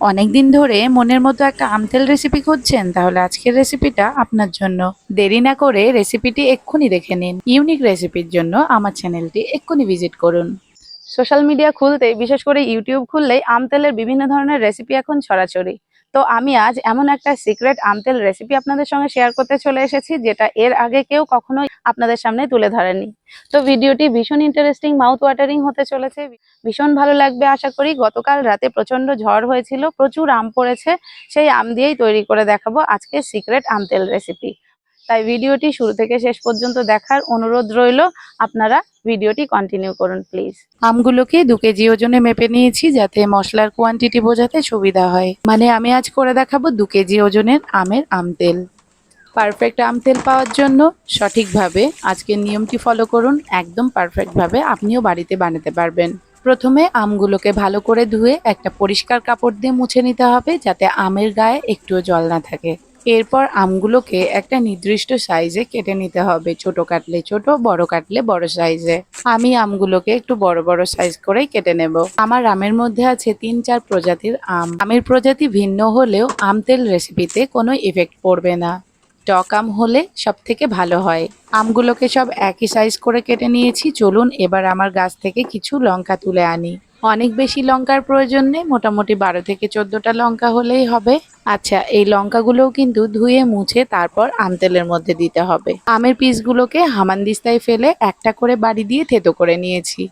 অনেকদিন ধরে মনের মতো একটা আমতেল রেসিপি খুঁজছেন, তাহলে আজকের রেসিপিটা আপনার জন্য। দেরি না করে রেসিপিটি এক্ষুনি দেখে নিন। ইউনিক রেসিপির জন্য আমার চ্যানেলটি এক্ষুনি ভিজিট করুন। সোশ্যাল মিডিয়া খুলতে, বিশেষ করে ইউটিউব খুললেই আমতেলের বিভিন্ন ধরনের রেসিপি এখন ছড়াছড়ি তো আমি আজ এমন একটা সিক্রেট আমতেল রেসিপি আপনাদের সঙ্গে শেয়ার করতে চলে এসেছি, যেটা এর আগে কেউ কখনোই আপনাদের সামনে তুলে ধরেনি। তো ভিডিওটি ভীষণ ইন্টারেস্টিং মাউথ ওয়াটারিং হতে চলেছে। ভীষণ ভালো লাগবে আশা করি। গতকাল রাতে প্রচণ্ড ঝড় হয়েছিল, প্রচুর আম পড়েছে, সেই আম দিয়েই তৈরি করে দেখাবো আজকে সিক্রেট আমতেল রেসিপি তাই ভিডিওটি শুরু থেকে শেষ পর্যন্ত দেখার অনুরোধ রইল। আপনারা ভিডিওটি কন্টিনিউ করুন প্লিজ আমগুলোকে দু কেজি ওজনে মেপে নিয়েছি যাতে মশলার কোয়ান্টিটি বোঝাতে সুবিধা হয়। মানে আমি আজ করে দেখাবো দু কেজি ওজনের আমের আমতেল। পারফেক্ট আম তেল পাওয়ার জন্য সঠিকভাবে আজকের নিয়মটি ফলো করুন, একদম পারফেক্টভাবে আপনিও বাড়িতে বানাতে পারবেন। প্রথমে আমগুলোকে ভালো করে ধুয়ে একটা পরিষ্কার কাপড় দিয়ে মুছে নিতে হবে যাতে আমের গায়ে একটুও জল না থাকে। এরপর আমগুলোকে একটা নির্দিষ্ট সাইজে কেটে নিতে হবে, ছোট কাটলে ছোট, বড় কাটলে বড় সাইজে। আমি আমগুলোকে একটু বড় বড় সাইজ করেই কেটে নেব। আমার আমের মধ্যে আছে তিন চার প্রজাতির আম। আমের প্রজাতি ভিন্ন হলেও আম তেল রেসিপিতে কোনো ইফেক্ট পড়বে না। টক আম হলে সব থেকে ভালো হয়। আমগুলোকে সব একই সাইজ করে কেটে নিয়েছি। চলুন এবার আমার গাছ থেকে কিছু লঙ্কা তুলে আনি। অনেক বেশি লঙ্কার প্রয়োজন নেই, মোটামুটি বারো থেকে চোদ্দটা লঙ্কা হলেই হবে। আচ্ছা এই লঙ্কাগুলোও কিন্তু ধুয়ে মুছে তারপর আম তেলের মধ্যে দিতে হবে। আমের পিসগুলোকে হামানদিস্তায় ফেলে একটা করে বাড়ি দিয়ে থেতো করে নিয়েছি।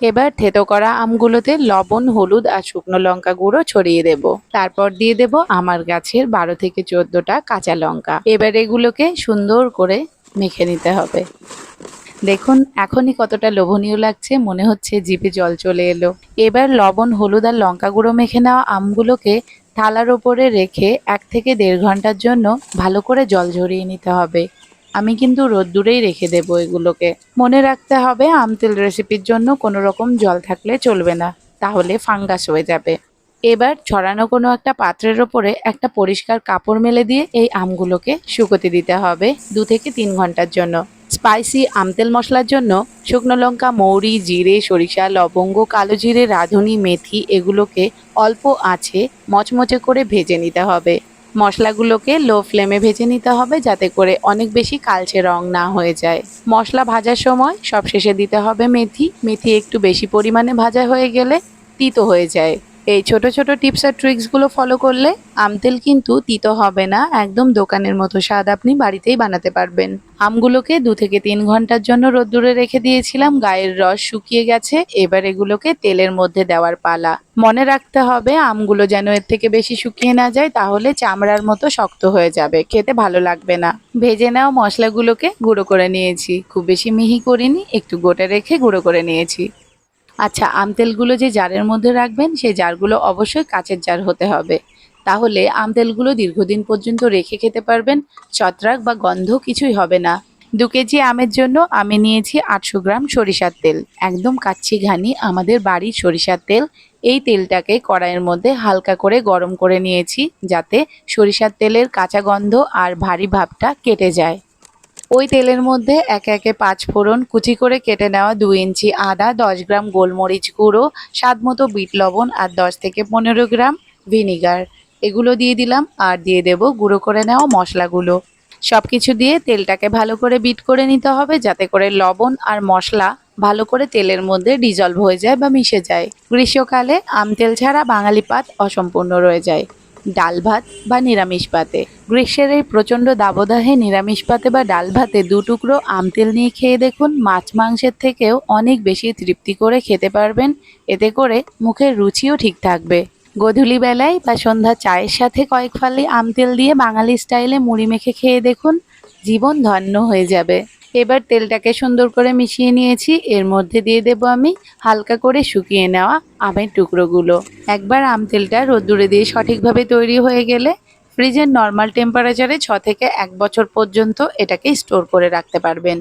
এবার থেতো করা আমগুলোতে লবণ, হলুদ আর শুকনো লঙ্কা গুঁড়ো ছড়িয়ে দেব। তারপর দিয়ে দেব আমার গাছের বারো থেকে চোদ্দটা কাঁচা লঙ্কা। এবার এগুলোকে সুন্দর করে মেখে নিতে হবে। দেখুন, এখনই কতটা লোভনীয় লাগছে, মনে হচ্ছে জিভে জল চলে এলো। এবার লবণ, হলুদ আর লঙ্কা গুঁড়ো মেখে নেওয়া আমগুলোকে থালার ওপরে রেখে এক থেকে দেড় ঘণ্টার জন্য ভালো করে জল ঝরিয়ে নিতে হবে। আমি কিন্তু রোদ্দুরেই রেখে দেব এগুলোকে। মনে রাখতে হবে আমতেল রেসিপির জন্য কোনো রকম জল থাকলে চলবে না, তাহলে ফাঙ্গাস হয়ে যাবে। এবার ছড়ানো কোনো একটা পাত্রের ওপরে একটা পরিষ্কার কাপড় মেলে দিয়ে এই আমগুলোকে শুকোতে দিতে হবে দু থেকে তিন ঘণ্টার জন্য। স্পাইসি আমতেল মশলার জন্য শুকনো লঙ্কা, মৌরি, জিরে, সরিষা, লবঙ্গ, কালো জিরে, রাঁধুনি, মেথি এগুলোকে অল্প আঁচে মচমচে করে ভেজে নিতে হবে। মশলাগুলোকে লো ফ্লেমে ভেজে নিতে হবে যাতে করে অনেক বেশি কালচে রং না হয়ে যায়। মশলা ভাজার সময় সবশেষে দিতে হবে মেথি। মেথি একটু বেশি পরিমাণে ভাজা হয়ে গেলে তিতো হয়ে যায়। এই ছোট ছোট টিপস আর ট্রিক্সগুলো ফলো করলে আমতেল কিন্তু তিতো হবে না, একদম দোকানের মতো স্বাদ আপনি বাড়িতেই বানাতে পারবেন। আমগুলোকে দু থেকে তিন ঘণ্টার জন্য রোদ্দুরে রেখে দিয়েছিলাম, গায়ের রস শুকিয়ে গেছে, এবার এগুলোকে তেলের মধ্যে দেওয়ার পালা। মনে রাখতে হবে, আমগুলো যেন এর থেকে বেশি শুকিয়ে না যায়, তাহলে চামড়ার মতো শক্ত হয়ে যাবে, খেতে ভালো লাগবে না। ভেজে নেওয়া মশলাগুলোকে, গুঁড়ো করে নিয়েছি, খুব বেশি মিহি করিনি, একটু গোটা রেখে গুঁড়ো করে নিয়েছি। আচ্ছা আম তেলগুলো যে জারের মধ্যে রাখবেন, সেই জারগুলো অবশ্যই কাচের জার হতে হবে। তাহলে আম তেলগুলো দীর্ঘদিন পর্যন্ত রেখে খেতে পারবেন, ছত্রাক বা গন্ধ কিছুই হবে না। দু কেজি আমের জন্য আমি নিয়েছি আটশো গ্রাম সরিষার তেল। একদম কাচ্চি ঘানি আমাদের বাড়ির সরিষার তেল। এই তেলটাকে কড়াইয়ের মধ্যে হালকা করে গরম করে নিয়েছি, যাতে সরিষার তেলের কাঁচা গন্ধ আর ভারী ভাবটা কেটে যায়। ওই তেলের মধ্যে একে একে পাঁচ ফোড়ন, কুচি করে কেটে নেওয়া দু ইঞ্চি আদা, দশ গ্রাম গোলমরিচ গুঁড়ো, স্বাদ মতো বিট লবণ আর দশ থেকে পনেরো গ্রাম ভিনিগার। এগুলো দিয়ে দিলাম আর দিয়ে দেব গুঁড়ো করে নেওয়া মশলাগুলো। সব কিছু দিয়ে তেলটাকে ভালো করে বিট করে নিতে হবে যাতে করে লবণ আর মশলা ভালো করে তেলের মধ্যে ডিজলভ হয়ে যায় বা মিশে যায়। গ্রীষ্মকালে আম তেল ছাড়া বাঙালি পাত অসম্পূর্ণ রয়ে যায়। ডাল ভাত বা নিরামিষ পাতে। গ্রীষ্মের এই প্রচণ্ড দাবদাহে নিরামিষ পাতে বা ডাল ভাতে দু টুকরো আম তেল নিয়ে খেয়ে দেখুন, মাছ মাংসের থেকেও অনেক বেশি তৃপ্তি করে খেতে পারবেন। এতে করে মুখের রুচিও ঠিক থাকবে। গধূলি বেলায় বা সন্ধ্যা চায়ের সাথে কয়েক ফালি আম তেল দিয়ে বাঙালি স্টাইলে মুড়ি মেখে খেয়ে দেখুন, জীবন ধন্য হয়ে যাবে। এবার তেলটাকে সুন্দর করে মিশিয়ে নিয়েছি। এর মধ্যে দিয়ে দেব আমি হালকা করে শুকিয়ে নেওয়া আমের টুকরোগুলো। একবার আম তেলটা রোদ্দুরে দিয়ে সঠিকভাবে তৈরি হয়ে গেলে ফ্রিজের নর্মাল টেম্পারেচারে ছ থেকে এক বছর পর্যন্ত এটাকে স্টোর করে রাখতে পারবেন।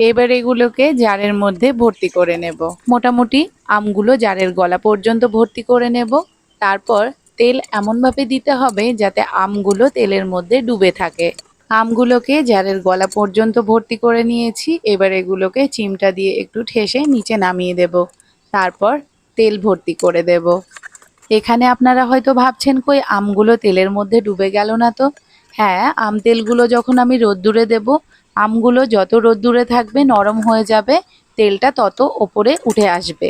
এবার এগুলোকে জারের মধ্যে ভর্তি করে নেব। মোটামুটি আমগুলো জারের গলা পর্যন্ত ভর্তি করে নেব। তারপর তেল এমনভাবে দিতে হবে যাতে আমগুলো তেলের মধ্যে ডুবে থাকে। আমগুলোকে জারের গলা পর্যন্ত ভর্তি করে নিয়েছি। এবার এগুলোকে চিমটা দিয়ে একটু ঠেসে নিচে নামিয়ে দেব। তারপর তেল ভর্তি করে দেব। এখানে আপনারা হয়তো ভাবছেন, কই, আমগুলো তেলের মধ্যে ডুবে গেল না তো? হ্যাঁ আম তেলগুলো যখন আমি রোদ্দুরে দেব আমগুলো যত রোদ্দুরে থাকবে, নরম হয়ে যাবে, তেলটা তত ওপরে উঠে আসবে।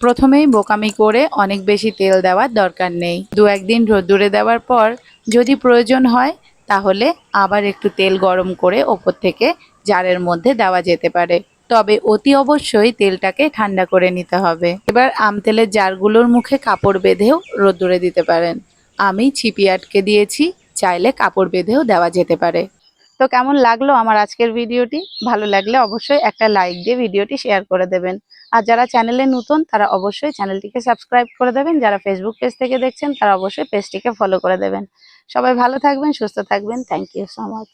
প্রথমেই বোকামি করে অনেক বেশি তেল দেওয়ার দরকার নেই। দু একদিন রোদ্দুরে দেওয়ার পর যদি প্রয়োজন হয়, তাহলে আবার একটু তেল গরম করে ওপর থেকে জারের মধ্যে দেওয়া যেতে পারে। তবে অতি অবশ্যই তেলটাকে ঠান্ডা করে নিতে হবে। এবার আম তেলের জারগুলোর মুখে কাপড় বেঁধেও রোদ্দুরে দিতে পারেন। আমি ছিপি আটকে দিয়েছি, চাইলে কাপড় বেঁধেও দেওয়া যেতে পারে। তো কেমন লাগল আমার আজকের ভিডিওটি? ভালো লাগলে অবশ্যই একটা লাইক দিয়ে ভিডিওটি শেয়ার করে দেবেন। আর যারা চ্যানেলে নতুন, তারা অবশ্যই চ্যানেলটিকে সাবস্ক্রাইব করে দেবেন। যারা ফেসবুক পেজ থেকে দেখছেন, তারা অবশ্যই পেজটিকে ফলো করে দেবেন। সবাই ভালো থাকবেন, সুস্থ থাকবেন। Thank you so much